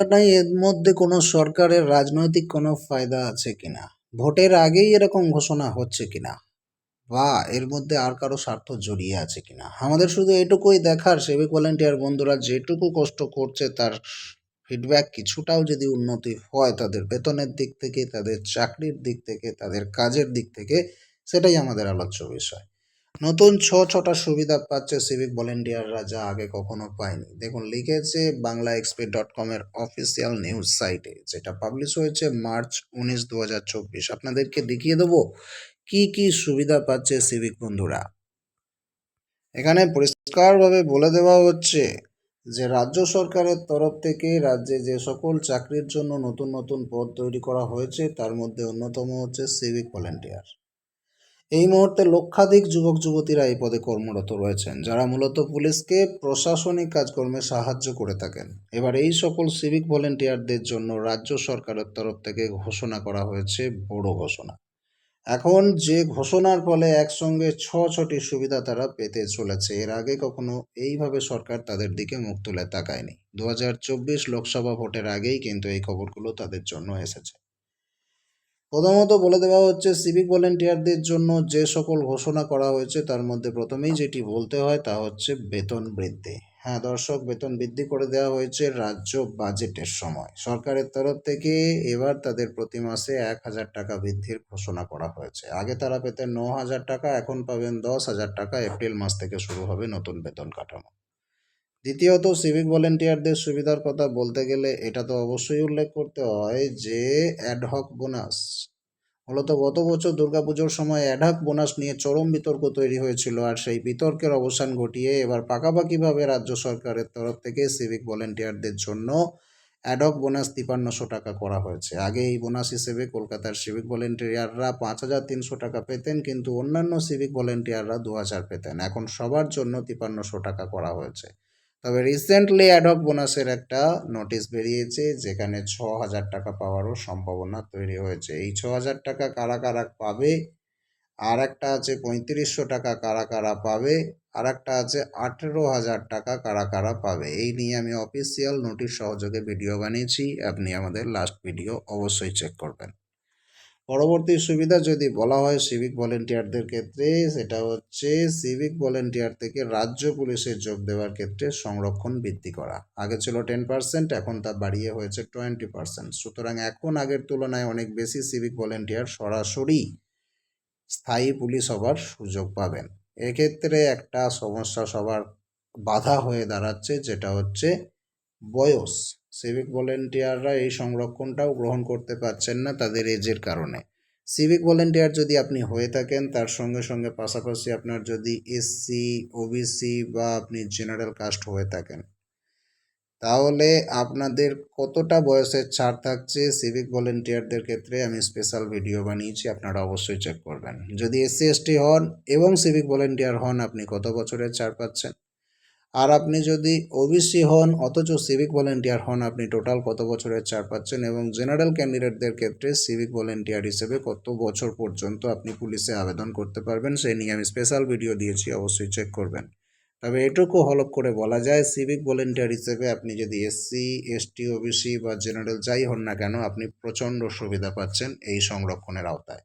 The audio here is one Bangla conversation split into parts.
নাই, এর মধ্যে কোনো সরকারের রাজনৈতিক কোনো ফায়দা আছে কিনা? ভোটের আগেই এরকম ঘোষণা হচ্ছে কিনা? বা এর মধ্যে আর কারও স্বার্থ জড়িয়ে আছে কিনা? আমাদের শুধু এটুকুই দেখার সেভিক ভলেন্টিয়ার বন্ধুরা যেটুকু কষ্ট করছে, তার ফিডব্যাক কিছুটাও যদি উন্নতি হয় তাদের বেতনের দিক থেকে, তাদের চাকরির দিক থেকে, তাদের কাজের দিক থেকে, সেটাই আমাদের আলোচ্য বিষয়। নতুন ছ ছটা সুবিধা পাচ্ছে সিভিক ভলেন্টিয়াররা যা আগে কখনো পায়নি। দেখুন, লিখেছে বাংলা এক্সপি ডট কমের অফিসিয়াল নিউজ সাইটে যেটা পাবলিশ হয়েছে মার্চ উনিশ দু আপনাদেরকে দেখিয়ে দেবো কি কি সুবিধা পাচ্ছে সিভিক বন্ধুরা। এখানে পরিষ্কারভাবে বলে দেওয়া হচ্ছে যে, রাজ্য সরকারের তরফ থেকে রাজ্যে যে সকল চাকরির জন্য নতুন নতুন পদ তৈরি করা হয়েছে, তার মধ্যে অন্যতম হচ্ছে সিভিক ভলেন্টিয়ার এই মুহূর্তে লক্ষাধিক যুবক, যুবতীরা এই পদে কর্মরত রয়েছেন, যারা মূলত পুলিশকে প্রশাসনিক কাজকর্মে সাহায্য করে থাকেন। এবার এই সকল সিভিক ভলেন্টিয়ারদের জন্য রাজ্য সরকারের তরফ থেকে ঘোষণা করা হয়েছে বড় ঘোষণা। এখন যে ঘোষণার ফলে একসঙ্গে ছ ছটি সুবিধা তারা পেতে চলেছে, এর আগে কখনো এইভাবে সরকার তাদের দিকে মুখ তুলে তাকায়নি। দু হাজার চব্বিশ লোকসভা ভোটের আগেই কিন্তু এই খবরগুলো তাদের জন্য এসেছে। প্রথমত বলে দেওয়া হচ্ছে সিভিক ভলেন্টিয়ারদের জন্য যে সকল ঘোষণা করা হয়েছে, তার মধ্যে প্রথমেই যেটি বলতে হয় তা হচ্ছে বেতন বৃদ্ধি। হ্যাঁ দর্শক, বেতন বৃদ্ধি করে দেওয়া হয়েছে রাজ্য বাজেটের সময়। সরকারের তরফ থেকে এবার তাদের প্রতি মাসে এক হাজার টাকা বৃদ্ধির ঘোষণা করা হয়েছে। আগে তারা পেতেন ন হাজার টাকা, এখন পাবেন দশ হাজার টাকা। এপ্রিল মাস থেকে শুরু হবে নতুন বেতন কাঠামো। দ্বিতীয়ত সিভিক ভলেন্টিয়ারদের সুবিধার কথা বলতে গেলে এটা তো অবশ্যই উল্লেখ করতে হয় যে অ্যাডহক বোনাস মূলত গত বছর দুর্গাপুজোর সময় অ্যাডহক বোনাস নিয়ে চরম বিতর্ক তৈরি হয়েছিল আর সেই বিতর্কের অবসান ঘটিয়ে এবার পাকাপাকিভাবে রাজ্য সরকারের তরফ থেকে সিভিক ভলেন্টিয়ারদের জন্য অ্যাডহক বোনাস তিপান্নশো টাকা করা হয়েছে। আগে এই বোনাস হিসেবে কলকাতার সিভিক ভলেন্টিয়াররা পাঁচ হাজার তিনশো টাকা পেতেন, কিন্তু অন্যান্য সিভিক ভলেন্টিয়াররা দু হাজার পেতেন। এখন সবার জন্য তিপান্নশো টাকা করা হয়েছে। তবে রিসেন্টলি অ্যাডক বোনাসের একটা নোটিশ বেরিয়েছে, যেখানে ছ হাজার টাকা পাওয়ারও সম্ভাবনা তৈরি হয়েছে। এই ছ হাজার টাকা কারা কারা পাবে? আর একটা আছে পঁয়ত্রিশশো টাকা কারা কারা পাবে? আর একটা আছে আঠেরো হাজার টাকা কারা কারা পাবে? এই নিয়ে আমি অফিসিয়াল নোটিশ সহযোগে ভিডিও বানিয়েছি। আপনি আমাদের লাস্ট ভিডিও অবশ্যই চেক করবেন। পরবর্তী সুবিধা যদি বলা হয় সিভিক ভলেন্টিয়ারদের ক্ষেত্রে, সেটা হচ্ছে সিভিক ভলেন্টিয়ার থেকে রাজ্য পুলিশে যোগ দেওয়ার ক্ষেত্রে সংরক্ষণ বৃদ্ধি করা। আগে ছিল টেন পার্সেন্ট এখন তা বাড়িয়ে হয়েছে টোয়েন্টি পার্সেন্ট সুতরাং এখন আগের তুলনায় অনেক বেশি সিভিক ভলেন্টিয়ার সরাসরি স্থায়ী পুলিশ হবার সুযোগ পাবেন। এক্ষেত্রে একটা সমস্যা সবার বাধা হয়ে দাঁড়াচ্ছে, যেটা হচ্ছে বয়স। সিভিক ভলেন্টিয়াররা এই সংরক্ষণটাও গ্রহণ করতে পারছেন না তাদের এজের কারণে। সিভিক ভলেন্টিয়ার যদি আপনি হয়ে থাকেন, তার সঙ্গে সঙ্গে পাশাপাশি আপনার যদি এসসি ওবিসি বা আপনি জেনারেল কাস্ট হয়ে থাকেন, তাহলে আপনাদের কতটা বয়সের ছাড় থাকছে সিভিক ভলেন্টিয়ারদের ক্ষেত্রে? আমি স্পেশাল ভিডিও বানিয়েছি, আপনারা অবশ্যই চেক করবেন। যদি এসসি এসটি হন এবং সিভিক ভলেন্টিয়ার হন, আপনি কত বছরের ছাড় পাচ্ছেন? আর আপনি যদি ওবিসি হন, অথচ সিভিক ভলেন্টিয়ার হন, আপনি টোটাল কত বছরের ছাড় পাচ্ছেন এবং জেনারেল ক্যান্ডিডেটদের ক্ষেত্রে সিভিক ভলেন্টিয়ার হিসেবে কত বছর পর্যন্ত আপনি পুলিশে আবেদন করতে পারবেন, সেই নিয়ে আমি স্পেশাল ভিডিও দিয়েছি, অবশ্যই চেক করবেন। তবে এটুকু হলপ করে বলা যায় সিভিক ভলেন্টিয়ার হিসেবে আপনি যদি এসসি এসটি ওবিসি বা জেনারেল যাই হন না কেন, আপনি প্রচণ্ড সুবিধা পাচ্ছেন এই সংরক্ষণের আওতায়।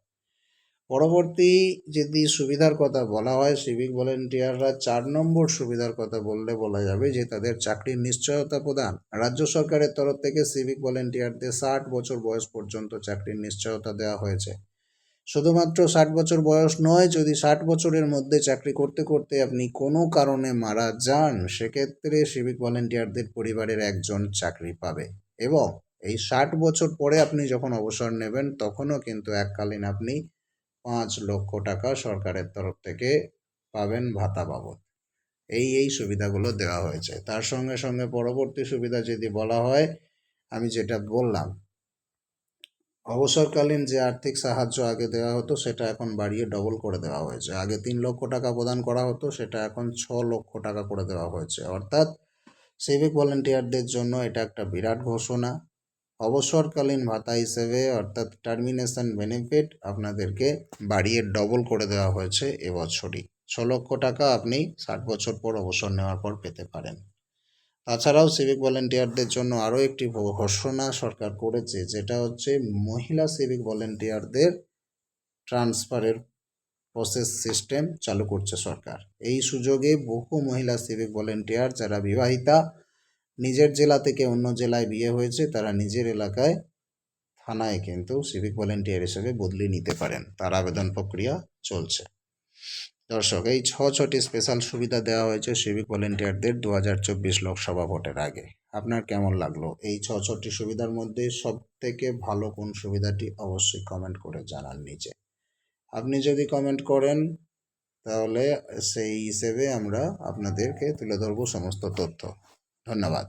পরবর্তী যদি সুবিধার কথা বলা হয় সিভিক ভলেন্টিয়াররা চার নম্বর সুবিধার কথা বললে বলা যাবে যে, তাদের চাকরির নিশ্চয়তা প্রদান। রাজ্য সরকারের তরফ থেকে সিভিক ভলেন্টিয়ারদের ষাট বছর বয়স পর্যন্ত চাকরির নিশ্চয়তা দেওয়া হয়েছে। শুধুমাত্র ষাট বছর বয়স নয়, যদি ষাট বছরের মধ্যে চাকরি করতে করতে আপনি কোনো কারণে মারা যান, সেক্ষেত্রে সিভিক ভলেন্টিয়ারদের পরিবারের একজন চাকরি পাবে। এবং এই ষাট বছর পরে আপনি যখন অবসর নেবেন, তখনও কিন্তু এককালীন আপনি পাঁচ লক্ষ টাকা সরকারের তরফ থেকে পাবেন ভাতা বাবদ। এই এই সুবিধাগুলো দেওয়া হয়েছে। তার সঙ্গে সঙ্গে পরবর্তী সুবিধা যদি বলা হয়, আমি যেটা বললাম, অবসরকালীন যে আর্থিক সাহায্য আগে দেওয়া হতো, সেটা এখন বাড়িয়ে ডবল করে দেওয়া হয়েছে। আগে তিন লক্ষ টাকা প্রদান করা হতো, সেটা এখন ছ লক্ষ টাকা করে দেওয়া হয়েছে। অর্থাৎ সিভিক ভলেন্টিয়ারদের জন্য এটা একটা বিরাট ঘোষণা। অবসরকালীন ভাতা হিসেবে অর্থাৎ টার্মিনেশন বেনিফিট আপনাদেরকে বাড়িয়ে ডবল করে দেওয়া হয়েছে এবছরই। ছ লক্ষ টাকা আপনি ষাট বছর পর অবসর নেওয়ার পর পেতে পারেন। তাছাড়াও সিভিক ভলেন্টিয়ারদের জন্য আরও একটি ঘোষণা সরকার করেছে, যেটা হচ্ছে মহিলা সিভিক ভলেন্টিয়ারদের ট্রান্সফারের প্রসেস সিস্টেম চালু করছে সরকার। এই সুযোগে বহু মহিলা সিভিক ভলেন্টিয়ার যারা বিবাহিতা নিজের জেলা থেকে অন্য জেলায় বিয়ে হয়েছে, তারা নিজের এলাকায় থানায় কিন্তু সিভিক ভলেন্টিয়ার হিসেবে বদলি নিতে পারেন। তার আবেদন প্রক্রিয়া চলছে। দর্শক, এই ছ ছটি স্পেশাল সুবিধা দেওয়া হয়েছে সিভিক ভলেন্টিয়ারদের দু হাজার চব্বিশ লোকসভা ভোটের আগে। আপনার কেমন লাগল? এই ছ ছটি সুবিধার মধ্যে সব থেকে ভালো কোন সুবিধাটি অবশ্যই কমেন্ট করে জানান নিচে। আপনি যদি কমেন্ট করেন, তাহলে সেই হিসেবে আমরা আপনাদেরকে তুলে ধরবো সমস্ত তথ্য। ধন্যবাদ।